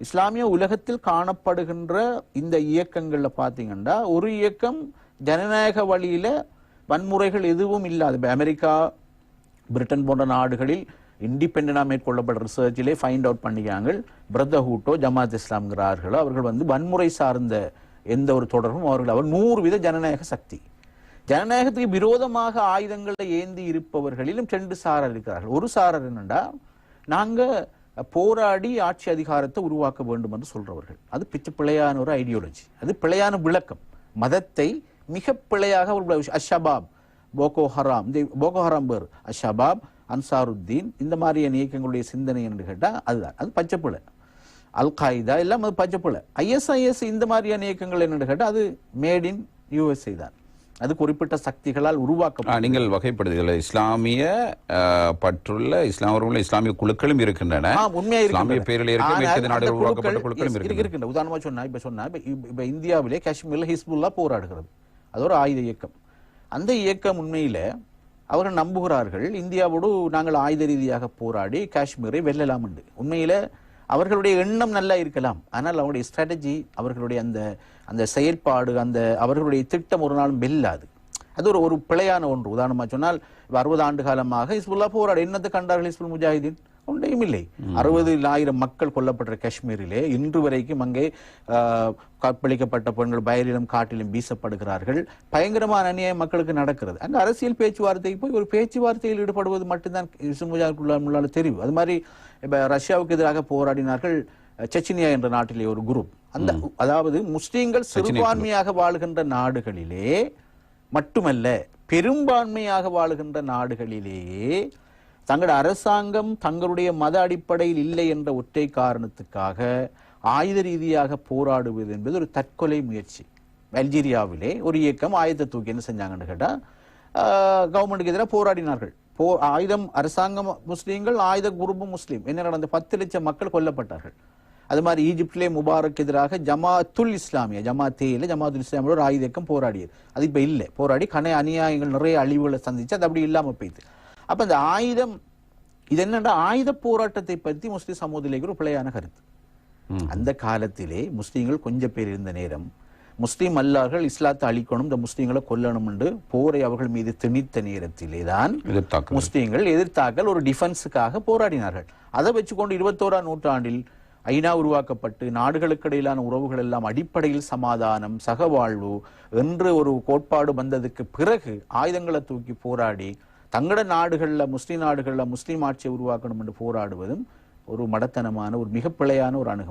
இஸ்லாமிய உலகத்தில் காணப்படுகின்ற இந்த இயக்கங்களில் பார்த்தீங்கன்னா ஒரு இயக்கம் ஜனநாயக வழியில் வன்முறைகள் எதுவும் இல்லாது அமெரிக்கா பிரிட்டன் போன்ற நாடுகளில் இண்டிபெண்டாக மேற்கொள்ளப்பட்ட ரிசர்ச்சிலே ஃபைண்ட் அவுட் பண்ணிக்காங்க பிரதர்ஹூட்டோ ஜமாத் இஸ்லாம்ங்கிறார்களோ அவர்கள் வந்து வன்முறை சார்ந்த எந்த ஒரு தொடர்பும் அவர்கள் அவர் நூறு வித ஜனநாயக சக்தி. ஜனநாயகத்துக்கு விரோதமாக ஆயுதங்களை ஏந்தி இருப்பவர்களிலும் ரெண்டு சாரர் இருக்கிறார்கள். ஒரு சாரர் என்னண்டா நாங்கள் போராடி ஆட்சி அதிகாரத்தை உருவாக்க வேண்டும் என்று சொல்றவர்கள். அது பிச்சு பிழையான ஒரு ஐடியாலஜி அது பிழையான விளக்கம். மதத்தை மிக பிழையாக அஷபாப் போகோ ஹராம் இந்த போகோ ஹராம் பேர் அஷபாப் அன்சாருத்தீன் இந்த மாதிரியான இயக்கங்களுடைய சிந்தனை என்று கேட்டால் அதுதான். அது பச்சைப்பிழை அல் காய்தா எல்லாம் அது பச்சைப்பிழை ஐஎஸ்ஐஎஸ் இந்த மாதிரியான இயக்கங்கள் என்னென்னு கேட்டால் அது மேட் இன் யூஎஸ்ஏ தான். அது குறிப்பிட்ட சக்திகளால் ஆ, உருவாக்கப்பட்ட நீங்கள் வகைப்படுத்துதல் இஸ்லாமிய பற்றுள்ள இஸ்லாமிய இஸ்லாமிய குழுக்களும் இருக்கின்றன. உண்மையா இஸ்லாமிய. பேரில் குழுக்களும் உதாரணமா சொன்னா இப்ப சொன்னா இப்ப இந்தியாவிலே காஷ்மீர்ல ஹிஸ்புல்லா போராடுகிறது. அது ஒரு ஆயுத இயக்கம். அந்த இயக்கம் உண்மையில அவர்கள் நம்புகிறார்கள் இந்தியாவோடு நாங்கள் ஆயுத ரீதியாக போராடி காஷ்மீரை வெல்லலாம் என்று உண்மையில அவர்களுடைய எண்ணம் நல்லா இருக்கலாம். ஆனால் அவருடைய ஸ்ட்ராட்டஜி அவர்களுடைய அந்த அந்த செயல்பாடு அந்த அவர்களுடைய திட்டம் ஒரு நாளும் வெல்லாது. அது ஒரு ஒரு பிழையான ஒன்று. உதாரணமாக சொன்னால் அறுபது ஆண்டு காலமாக ஹிஸ்புல்லா போராடு என்னத்தை கண்டார்கள் ஹிஸ்புல் முஜாஹிதீன்? ஒன்றையும் இல்லை. அறுபது ஆயிரம் மக்கள் கொல்லப்பட்ட காஷ்மீரிலே இன்று வரைக்கும் அங்கே கற்பழிக்கப்பட்ட பெண்கள் வயலிலும் காட்டிலும் வீசப்படுகிறார்கள். பயங்கரமான அநியாயம் மக்களுக்கு நடக்கிறது. அங்க அரசியல் பேச்சுவார்த்தைக்கு போய் ஒரு பேச்சுவார்த்தையில் ஈடுபடுவது மட்டும்தான் முஜாஹிதுல்லாஹ் தெரிவு. அது மாதிரி இப்ப ரஷ்யாவுக்கு எதிராக போராடினார்கள் செச்சினியா என்ற நாட்டிலே ஒரு குரூப். அந்த அதாவது முஸ்லீம்கள் சிறுபான்மையாக வாழுகின்ற நாடுகளிலே மட்டுமல்ல பெரும்பான்மையாக வாழுகின்ற நாடுகளிலேயே தங்களோட அரசாங்கம் தங்களுடைய மத அடிப்படையில் இல்லை என்ற ஒற்றை காரணத்துக்காக ஆயுத ரீதியாக போராடுவது என்பது ஒரு தற்கொலை முயற்சி. அல்ஜீரியாவிலே ஒரு இயக்கம் ஆயுதத்தை தூக்கி என்ன செஞ்சாங்கன்னு கேட்டால் கவர்மெண்ட்டுக்கு எதிராக போராடினார்கள். போ ஆயுதம் அரசாங்கம் முஸ்லீம்கள் ஆயுத குரூப் முஸ்லீம். என்ன நடந்த பத்து லட்சம் மக்கள் கொல்லப்பட்டார்கள். அது மாதிரி ஈஜிப்டிலே முபாரக் எதிராக ஜமாத்துல் இஸ்லாமிய ஜமாத்தேல ஜமாத்துல் இஸ்லாமியோட ஒரு ஆயுத இயக்கம் போராடியது. அது இப்போ இல்லை. போராடி கனை அநியாயங்கள் நிறைய அழிவுகளை சந்திச்சு அது அப்படி இல்லாமல் போயிடுது அப்ப இந்த ஆயுதம் இது என்னன்னா ஆயுத போராட்டத்தை பத்தி முஸ்லிம் சமூகத்திலேக்கு ஒரு பிழையான கருத்து. அந்த காலத்திலே முஸ்லீம்கள் கொஞ்சம் பேர் இருந்த நேரம் முஸ்லீம் அல்லார்கள் இஸ்லாத்தை அழிக்கணும் இந்த முஸ்லீம்களை கொல்லணும் என்று போரை அவர்கள் மீது திணித்த நேரத்திலே தான். முஸ்லீம்கள் எதிர்த்தாக்கல் ஒரு டிஃபென்ஸுக்காக போராடினார்கள். அதை வச்சுக்கொண்டு இருபத்தோராம் நூற்றாண்டில் ஐநா உருவாக்கப்பட்டு நாடுகளுக்கு இடையிலான உறவுகள் எல்லாம் அடிப்படையில் சமாதானம் சகவாழ்வு என்று ஒரு கோட்பாடு வந்ததுக்கு பிறகு ஆயுதங்களை தூக்கி போராடி தங்கட நாடுகளில் முஸ்லிம் நாடுகளில் முஸ்லீம் ஆட்சியை உருவாக்கணும் என்று போராடுவதும் ஒரு மடத்தனமான ஒரு மிக பிழையான ஒரு அணுகுமுறை.